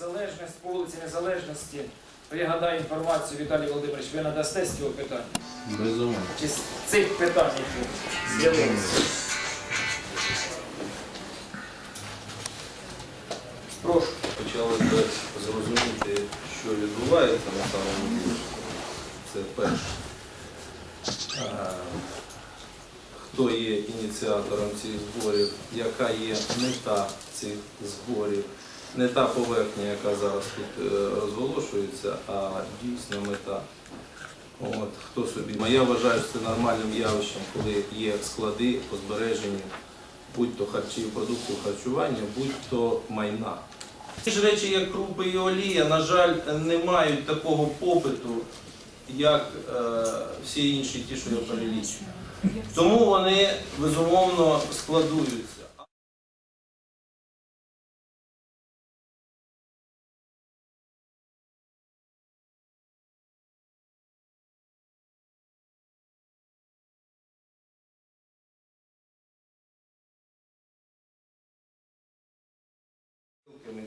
Незалежність, по вулиці Незалежності. Пригадаю інформацію, Віталій Володимирович, ви надасте з цього питання? Безумовно. Чи з цих питань, які з'явилися? Прошу. Почали зрозуміти, що відбувається на самому ділі. Це перше. Хто є ініціатором цих зборів, яка є мета цих зборів, не та поверхня, яка зараз тут е, розголошується, а дійсна мета. От, хто собі. Я вважаю, що це нормальним явищем, коли є склади по збереженню будь-то харчів, продуктів харчування, будь-то майна. Ті ж речі, як крупи і олія, на жаль, не мають такого попиту, як е, всі інші ті, що я перелічую. Тому вони безумовно складуються.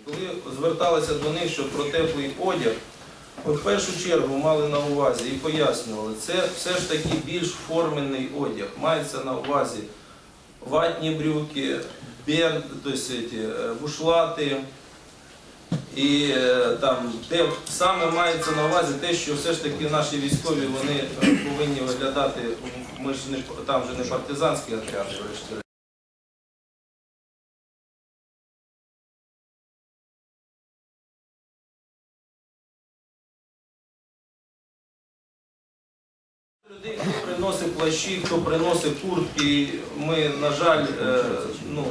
Коли зверталися до них, що про теплий одяг, от в першу чергу мали на увазі і пояснювали, це все ж таки більш форменний одяг. Мається на увазі ватні брюки, берд, е, бушлати. І е, там, де саме мається на увазі те, що все ж таки наші військові вони е, повинні виглядати, ми ж не там же не партизанські отряди, плащі, хто приносить куртки, ми, на жаль, е, ну,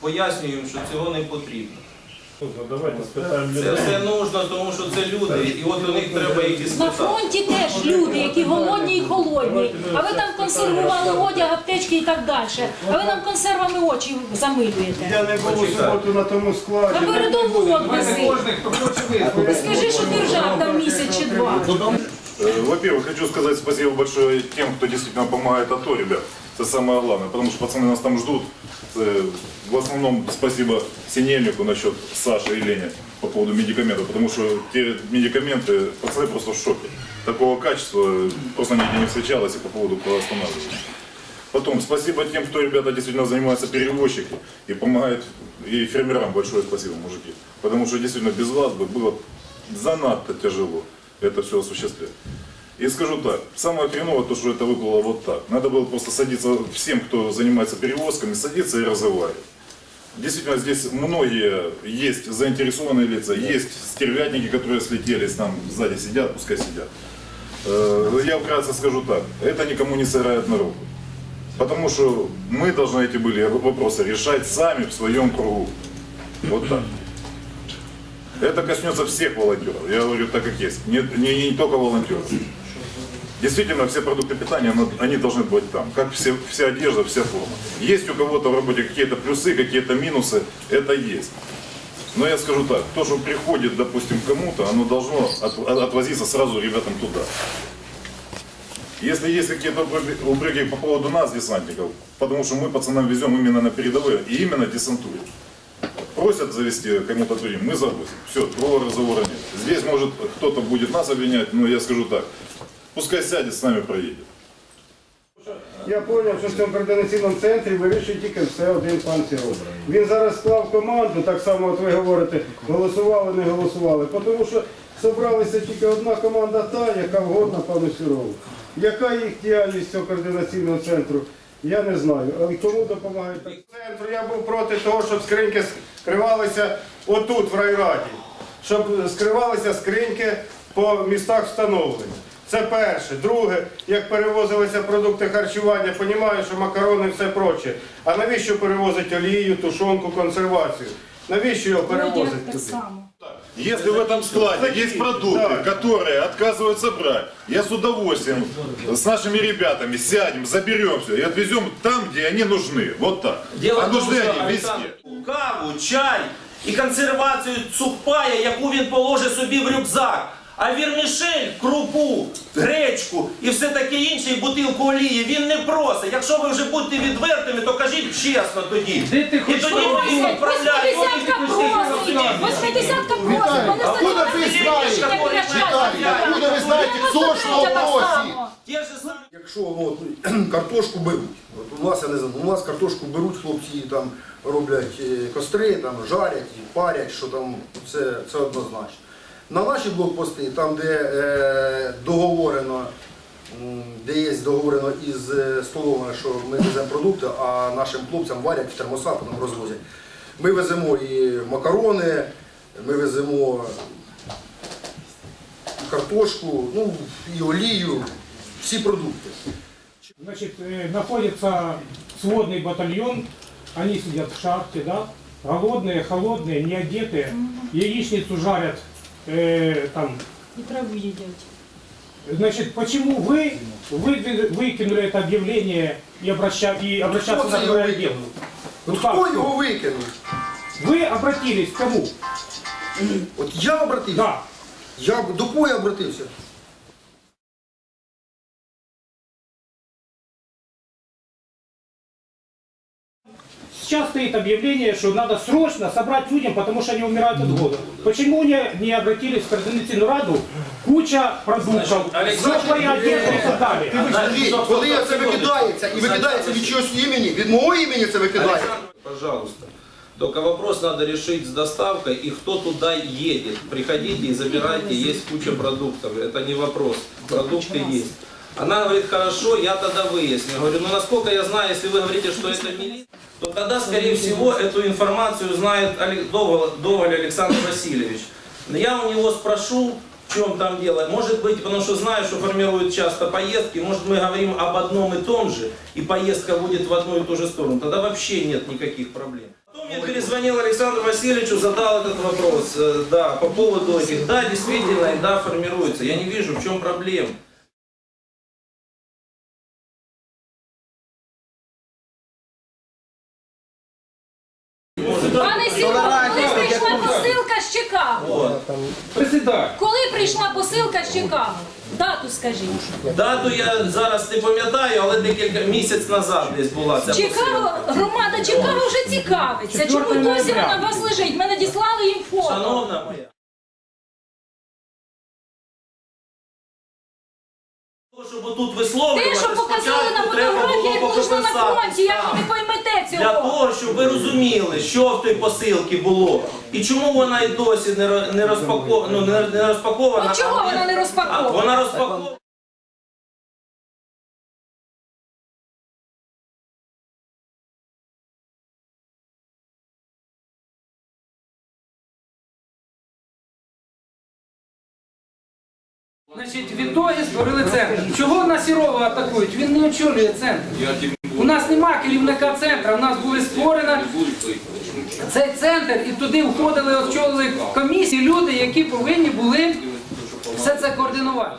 пояснюємо, що цього не потрібно. Ну, Це все нужно, тому що це люди, і от у них треба їх і На фронті теж люди, які голодні і холодні. А ви там консервували одяг, аптечки і так далі. А ви нам консервами очі замилюєте. Я не був у суботу на тому складі. На передову відвези. Скажи, що держав там місяць чи два. Э, Во-первых, хочу сказать спасибо большое тем, кто действительно помогает АТО, ребят. Это самое главное, потому что пацаны нас там ждут. Э, В основном спасибо Синельнику насчет Саши и Лени по поводу медикаментов, потому что те медикаменты, пацаны просто в шоке. Такого качества просто нигде не встречалось и по поводу останавливания. Потом, спасибо тем, кто, ребята, действительно занимается перевозчики и помогает, и фермерам большое спасибо, мужики. Потому что действительно без вас бы было занадто тяжело это все осуществлять. И скажу так, самое хреновое то, что это выплыло вот так. Надо было просто садиться всем, кто занимается перевозками, садиться и разговаривать. Действительно, здесь многие есть заинтересованные лица, есть стервятники, которые слетелись, там сзади сидят, пускай сидят. Э, Я вкратце скажу так, это никому не сыграет на руку. Потому что мы должны эти были вопросы решать сами в своем кругу. Вот так. Это коснется всех волонтеров. Я говорю так, как есть. Не, не, не только волонтеров. Действительно, все продукты питания, они должны быть там. Как все, вся одежда, вся форма. Есть у кого-то в работе какие-то плюсы, какие-то минусы. Это есть. Но я скажу так, то, что приходит, допустим, кому-то, оно должно от- от- отвозиться сразу ребятам туда. Если есть какие-то упреки по поводу нас, десантников, потому что мы пацанам везем именно на передовые и именно десантуем. Просят завести кому-то турим, мы завозим. Все, другого разговора нет. Здесь может кто-то будет нас обвинять, но я скажу так, пускай сядет, с нами проедет. Я зрозумів, що в цьому координаційному центрі вирішує тільки все один пан Сіров. Він зараз склав команду, так само от ви говорите, голосували, не голосували. Тому що зібралася тільки одна команда та, яка вгодна пану Сірову. Яка їх діяльність цього координаційного центру? Я не знаю. Але кому допомагають? Центру я був проти того, щоб скриньки скривалися отут, в райраді. Щоб скривалися скриньки по містах встановлення. Це перше. Друге, як перевозилися продукти харчування, понімаю, що макарони і все проче. А навіщо перевозить олію, тушонку, консервацію? Навіщо його перевозить туди? само. Если в этом складе есть продукты, Да. которые отказываются брать, я с удовольствием с нашими ребятами сядем, заберем все и отвезем там, где они нужны. Вот так. Дело а в тому, нужны що они везде. Олександр, каву, чай і консервацію сухпая, яку він положить собі в рюкзак. А вірмішель, крупу, гречку і все таке інше, і бутилку олії він не просить. Якщо ви вже будете відвертими, то кажіть чесно тоді. Де ти І хоч тоді ми їм Просять, відправляємо. Восьмидесятка просить, Откуда ви знаєте? откуда ви ж самі. Якщо от, картошку беруть, от у нас я не знаю, у нас картошку беруть хлопці, там роблять е, костри, там жарять, і парять, що там це, це однозначно. На наші блокпости, там де е, договорено, м, де є договорено із е, столовими, що ми веземо продукти, а нашим хлопцям варять в термоса, потім розвозять. Ми веземо і макарони, ми веземо і картошку, ну і олію, всі продукти. Значит, э, находится сводный батальон, они сидят в шахте, да, голодные, холодные, не одетые, яичницу жарят, э, там, І траву їдять. значит, почему вы, вы выкинули это объявление и, обраща, и обращаться Кто на его городдел? Ну От хто його викинув? Вы обратились к кому? От я обратився. Да. Я до кого я обратився? Сейчас стоит объявление, что надо срочно собрать людям, потому что они умирают от голода. Почему не, не обратились в Координационную раду? Куча продуктов, Александр, теплая одежда и так далее. Ти скажіть, коли це викидається, і викидається від чогось імені, від мого імені це викидається. Александр, пожалуйста. Только вопрос надо решить с доставкой и кто туда едет. Приходите и забирайте, есть куча продуктов. Это не вопрос. Продукты есть. Она говорит, хорошо, я тогда выясню. Я говорю, ну насколько я знаю, если вы говорите, что это милиция, то тогда, скорее всего, эту информацию знает Доволь Александр Васильевич. Я у него спрошу, в чем там дело. Может быть, потому что знаю, что формируют часто поездки, может мы говорим об одном и том же, и поездка будет в одну и ту же сторону. Тогда вообще нет никаких проблем. Потом я перезвонил Александру Васильевичу, задал этот вопрос, э, да, по поводу этих, да, действительно, да, формируется. Я не вижу, в чем проблема. Пане Сірко, коли прийшла посилка з Чикаго? Коли прийшла посилка з Чикаго? Дату скажіть. Дату я зараз не пам'ятаю, але декілька місяць назад десь була ця Чикаго, посилка. громада Чикаго вже цікавиться. Чому досі вона у вас лежить? Ми надіслали їм фото. Шановна моя. Щоб тут Те, що показали на спочатку треба фотографії, було можна на пописати фронті, як там. ви поймете Для того, щоб ви розуміли, що в той посилці було, і чому вона і досі не, ро- не, розпакована, ну, не, не розпакована. От чого а вона не А, розпакована? вона розпакована. Значить, відтоді створили центр. Чого нас Сірова атакують? Він не очолює центр. У нас нема керівника центру. У нас були створені цей центр і туди входили, очолили комісії, люди, які повинні були все це координувати.